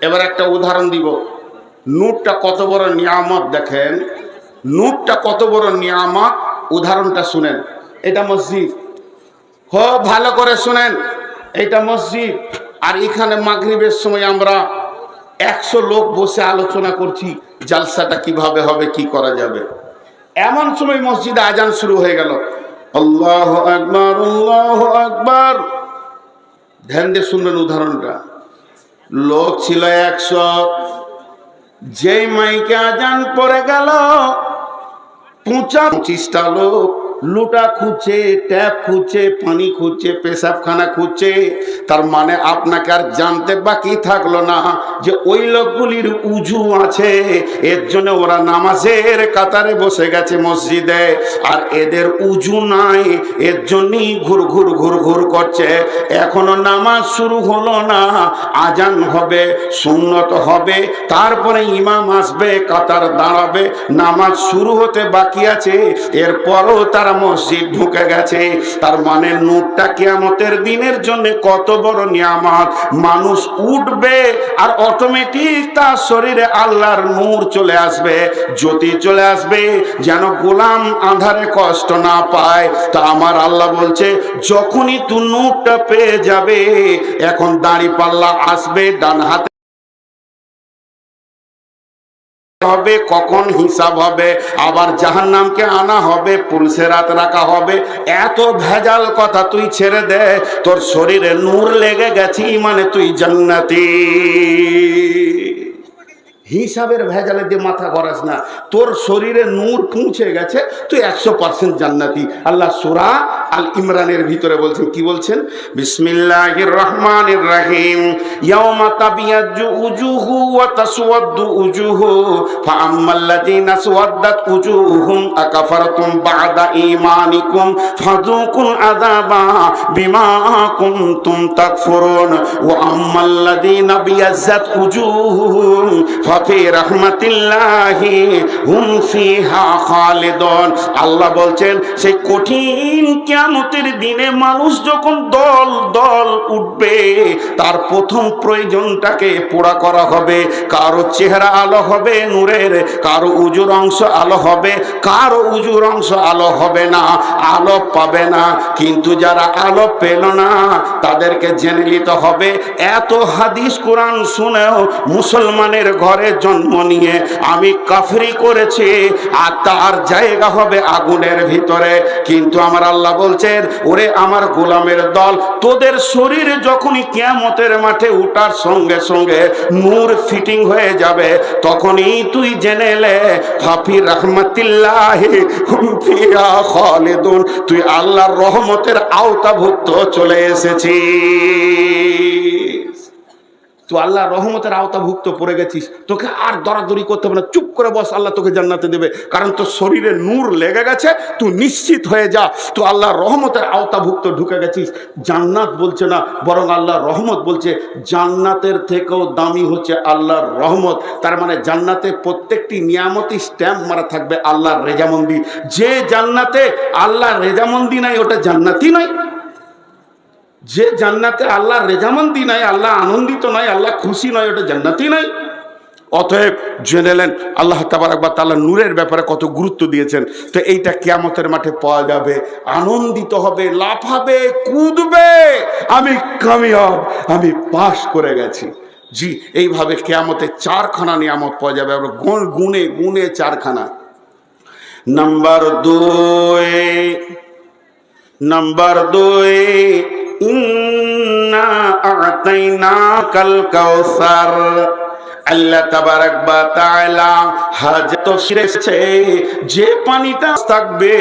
এবার একটা উদাহরণ দিব। নূরটা কত বড় নিয়ামত দেখেন? নূরটা কত বড় নিয়ামত? উদাহরণটা শুনেন। এটা মসজিদ। হ, ভালো করে শুনেন। এটা মসজিদ। আর এখানে মাগরিবের সময় আমরা একশো লোক বসে আলোচনা করছি, জালসাটা কীভাবে হবে, কি করা যাবে। এমন সময় মসজিদে আজান শুরু হয়ে গেল। আল্লাহ আকবার আল্লাহ আকবার। ধ্যান দিয়ে শুনবেন উদাহরণটা। লোক ছিল একশো। যেই মাইকে আজান পরে গেল পঁচা পঁচিশটা লোক লুটা খুঁজছে, ট্যাপ খুঁজছে, পানি খুঁজছে, পেশাবখানা খুঁজছে। তার মানে আপনাকে আর জানতে বাকি থাকল না যে ওই লোকগুলির উজু আছে। এর জন্য ওরা নামাজের কাতারে বসে গেছে মসজিদে। আর এদের উজু নাই, এর জন্যই ঘুর ঘুর ঘুর ঘুর করছে। এখনও নামাজ শুরু হলো না, আজান হবে, সুন্নত হবে, তারপরে ইমাম আসবে, কাতার দাঁড়াবে, নামাজ শুরু হতে বাকি আছে। এরপরও তারা মসজিদ ঢুকে গেছে। তার মানে নূরটা কিয়ামতের দিনের জন্য কত বড় নিয়ামত। মানুষ উঠবে আর অটোমেটিক তার শরীরে আল্লাহর নূর চলে আসবে। জ্যোতি চলে আসবে, যেন গোলাম আধারে কষ্ট না পায়। তা আমার আল্লাহ বলছে, যখনই তুই নূরটা পেয়ে যাবে, এখন দাড়ি পাল্লা আসবে, ডান হাতে হবে, কখন হিসাব হবে? আবার জাহান নামকে আনা হবে পুলসে রাত রাখা হবে। এত ভেজাল কথা তুই ছেড়ে দে, তোর শরীরে নূর লেগে গেছি মানে তুই জান্নাতি। হিসাবের ভেজালে দিয়ে মাথা করাস না। তোর শরীরে নূর পৌঁছে গেছে, তুই একশো পার্সেন্ট জান্নাতি। আল্লাহ সুরা আল ইমরানের ভিতরে বলছেন, কি বলছেন? বিসমিল্লাহির রহমানির রহিম। ইয়াউমা তাবিয়াজ্জু উজুহু ওয়া তাসওয়াদ্দু উজুহু। আকাফারতুম বা'দা ঈমানিকুম? ফাযুকুল আযাবা বিমা কুনতুম তাকফুরুন। ওয়া বিয়াজ্জাত রাহমাতিল্লাহি হুম ফিহা খালিদুন। আল্লাহ বলছেন, সেই কঠিন কিয়ামতের দিনে মানুষ যখন দল দল উঠবে, তার প্রথম প্রয়োজনটাকে পুরা করা হবে। কারও চেহারা আলো হবে নূরের, কারও উজুর অংশ আলো হবে, কারও উজুর অংশ আলো হবে না, আলো পাবে না। কিন্তু যারা আলো পেল না, তাদেরকে জেনে নিতে হবে, এত হাদিস কোরআন শুনেও মুসলমানের ঘরে জন্ম নিয়ে আমি কাফরি করেছি, আর তার জায়গা হবে আগুনের ভিতরে। কিন্তু আমার আল্লাহ বলছেন, ওরে আমার গোলামের দল, তোদের শরীরে যখনই কেমতের মাঠে উঠার সঙ্গে সঙ্গে নূর ফিটিং হয়ে যাবে, তখনই তুই জেনে লে, ফাফি রহমতিল্লাহি তুই আল্লাহর রহমতের আওতাভুক্ত চলে এসেছিস। তো আল্লাহ রহমতের আওতাভুক্ত পড়ে গেছিস। তোকে আর দরাদরি করতে হবে না। চুপ করে বস, আল্লাহ তোকে জান্নাতে দেবে। কারণ তোর শরীরে নূর লেগে গেছে, তুই নিশ্চিত হয়ে যা। তো আল্লাহ রহমতের আওতাভুক্ত ঢুকে গেছিস। জান্নাত বলছে না, বরং আল্লাহ রহমত বলছে, জান্নাতের থেকেও দামি হচ্ছে আল্লাহর রহমত। তার মানে জান্নাতে প্রত্যেকটি নিয়ামতি স্ট্যাম্প মারা থাকবে আল্লাহর রেজামন্দি। যে জান্নাতে আল্লাহর রেজামন্দি নাই, ওটা জান্নাতি নয় যে জান্নাতে আল্লাহ রেজামন্দি নাই, আল্লাহ আনন্দিত নয় আল্লাহ খুশি নয় ওটা জান্নাতি নয় অতএব জেনে নেন, আল্লাহ তাবারাকবা তাল্লাহ নূরের ব্যাপারে কত গুরুত্ব দিয়েছেন। তো এইটা কেয়ামতের মাঠে পাওয়া যাবে, আনন্দিত হবে, লাফাবে, কুদবে, আমি কামিয়াব, আমি পাশ করে গেছি। জি, এইভাবে কেয়ামতে চারখানা নিয়ামত পাওয়া যাবে, আমরা গুনে গুণে চারখানা। নাম্বার দুই নাম্বার দুই ইন্না আতাইনা কাল কাউসার আল্লাহ তাবারাক বা তাআলা হাজ তফসিরে এসেছে যে পানিটা থাকবে